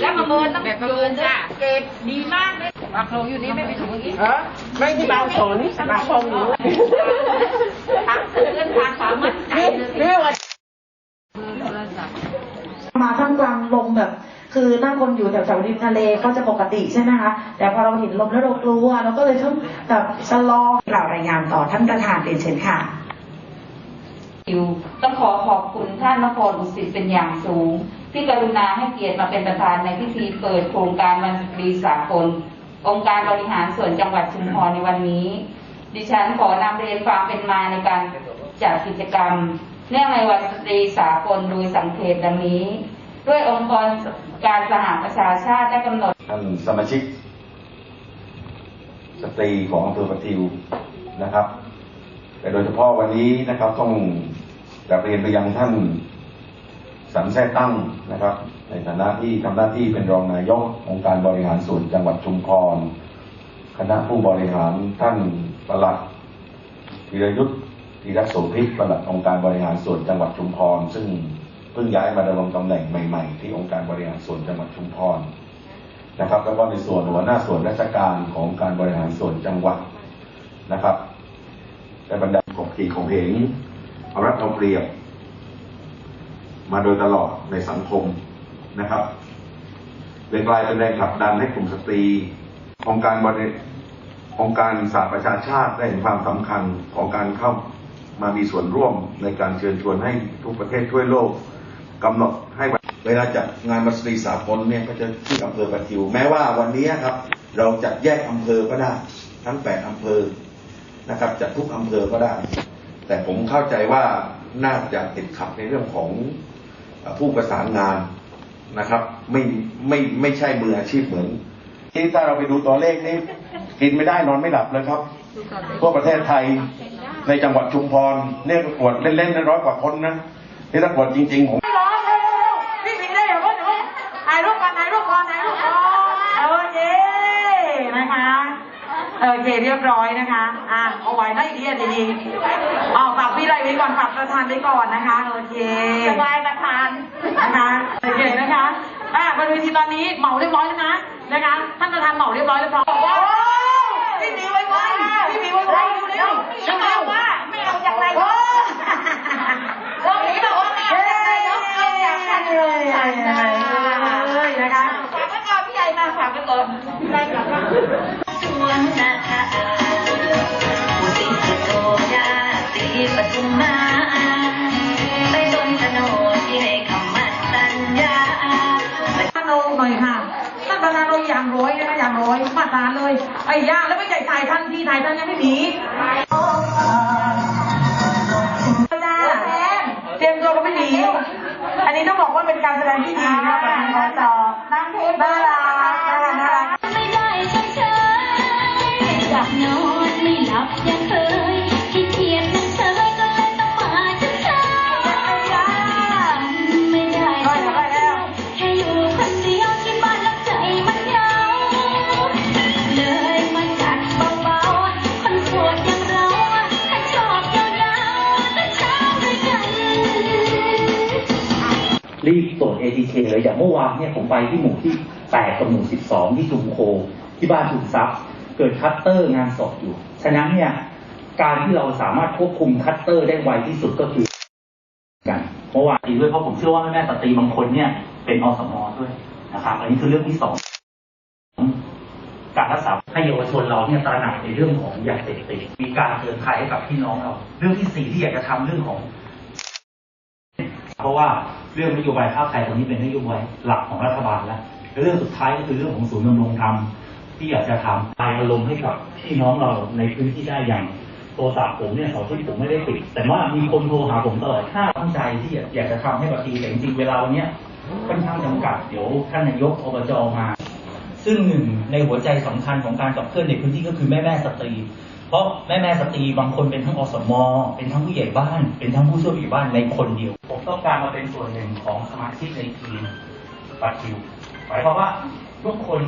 แล้วประเมินต้องแบบประเมินจ้ะเกรดดีมากเลยปากโครงอยู่นี่ไม่ไปถึงเมื่อกี้เออไม่ที่บางสนบางชมอยู่ทางเพื่อนทางความมั่นใจนี่เลยนี่ว่าโทรศัพท์มาท่ามกลางลมแบบ คือถ้าคนอยู่แถวๆริมทะเลก็จะปกติใช่ไหมคะ แต่พอเราเห็นลมแล้วเรากลัวเราก็เลยต้องแบบชะลอกล่าวรายงานต่อท่านประธานเรียนเชิญค่ะ คิวต้องขอขอบคุณท่านนครอุสิตเป็นอย่างสูง ที่กรุณาให้เกียรติมาเป็นประธานในพิธีเปิดโครงการวันตรีสากล องค์การบริหารส่วนจังหวัดชุมพรในวันนี้ ดิฉันขอนำเรียนความเป็นมาในการจัดกิจกรรม เนื่องในวันตรีสากลโดยสังเกตดังนี้ ด้วยองค์กรการสหประชาชาติได้กำหนดท่านสมาชิก สตรีของอำเภอประทิวนะครับแต่โดยเฉพาะวันนี้นะครับต้อง กราบเรียนไปยังท่านสันแท้ตั้งนะครับ ในฐานะที่ทำหน้าที่เป็นรองนายกองค์การบริหารส่วนจังหวัดชุมพร คณะผู้บริหารท่านประหลัดธีรยุทธ์ธีรโสภิตปลัดองค์การบริหารส่วนจังหวัดชุมพร ซึ่งเพิ่งย้ายมาดำรงตำแหน่งใหม่ ๆ ที่องค์การบริหารส่วนจังหวัดชุมพรนะครับ แล้วก็ในส่วนหัวหน้าส่วนราชการของการบริหารส่วนจังหวัดนะครับและบรรดาของขีของเหง เอารัดเอาเปรียบ มาโดยตลอดในสังคมนะครับเลยกลายเป็นแรงผลักดันให้กลุ่มสตรีองค์การบริองค์การสหประชาชาติได้เห็นความสำคัญของการเข้ามามีส่วนร่วมในการเชิญชวนให้ทุกประเทศทั่วโลกกำหนดให้เวลาจัดงานมัสตรีสากลเนี่ยก็จะที่อำเภอประทิว แม้ว่าวันนี้ครับ เราจัดแยกอำเภอก็ได้ ทั้งแปดอำเภอนะครับจัดทุกอำเภอก็ได้ แต่ผมเข้าใจว่าน่าจะติดขัดในเรื่องของผู้ประสานงานนะครับ ไม่ไม่ไม่ใช่มืออาชีพเหมือนที่ถ้าเราไปดูตัวเลขนี่กินไม่ได้นอนไม่หลับเลยครับทั่วประเทศไทยในจังหวัดชุมพรเนี่ยประกวดเล่นๆได้ร้อยกว่าคนนะนี่ถ้าประกวดจริงๆผม ไม่ร้องเร็วๆพี่สิงห์ได้เหรอวะหนูถ่ายรูปกันถ่ายรูปก่อนถ่ายรูปก่อนโอเคนะคะ โอเคเรียบร้อยนะคะ อะเอาไว้ได้ดีอะดีๆอ๋อฝากพี่ไรไว้ก่อนฝากประธานไว้ก่อนนะคะ โอเคสบายประธานนะคะโอเคนะคะ อะบนเวทีตอนนี้เหมาเรียบร้อยแล้วนะนะคะ ท่านประธานเหมาเรียบร้อยแล้วพร้อมว้าวพี่หมีไว้ไว้พี่หมีไว้ไว้เร็วเร็วเร็วว่าไม่เอาจากไร ร้อยมาตราเลย ไอ้ย่าแล้วไม่ใหญ่ถ่ายทันทีถ่ายทันยังไม่หนีจ้าเตรียมตัวก็ไม่หนีอันนี้ต้องบอกว่าเป็นการแสดงที่ดี รีบตรวจ ATK เลยอย่างเมื่อวานเนี่ยผมไปที่หมู่ที่8กับหมู่12 ที่ชุมโค ที่บ้านชุมทรัพย์เกิดคัตเตอร์งานศพอยู่ ฉะนั้นเนี่ยการที่เราสามารถควบคุมคัตเตอร์ได้ไวที่สุดก็คือกันเมื่อวานดีด้วยเพราะผมเชื่อว่าแม่แม่สตรีบางคนเนี่ยเป็นอสมด้วยนะครับอันนี้คือเรื่องที่สองการรักษาให้เยาวชนเราเนี่ยตระหนักในเรื่องของยาเสพติดมีการเตือนภัยให้กับพี่น้องเรา เรื่องที่สี่ที่อยากจะทำเรื่องของ เพราะว่า เรื่องนโยบายข้าวไข่ตรงนี้เป็นนโยบายหลักของรัฐบาลแล้วเรื่องสุดท้ายก็คือเรื่องของศูนย์ดำรงธรรมที่อยากจะทำลายอารมณ์ให้กับพี่น้องเราในพื้นที่ได้อย่างโทรศัพท์ผมเนี่ยสอาที่ผมไม่ได้ปิด แต่ว่ามีคนโทรหาผมตลอดถ้าตั้งใจที่อยากจะทำให้ปฏิแต่จริงเวลาวันเนี้ยค่อนข้างจำกัดเดี๋ยวท่านนายกอบจมา ซึ่งหนึ่งในหัวใจสำคัญของการขับเคลื่อนในพื้นที่ก็คือแม่แม่สตรี เพราะแม่แม่สตรีบางคนเป็นทั้งอสมอเป็นทั้งผู้ใหญ่บ้าน เป็นทั้งผู้ช่วยผู้ใหญ่บ้านในคนเดียว ผมต้องการมาเป็นส่วนหนึ่งของสมาชิกในทีมปัจจุบันหมายความว่าทุกคน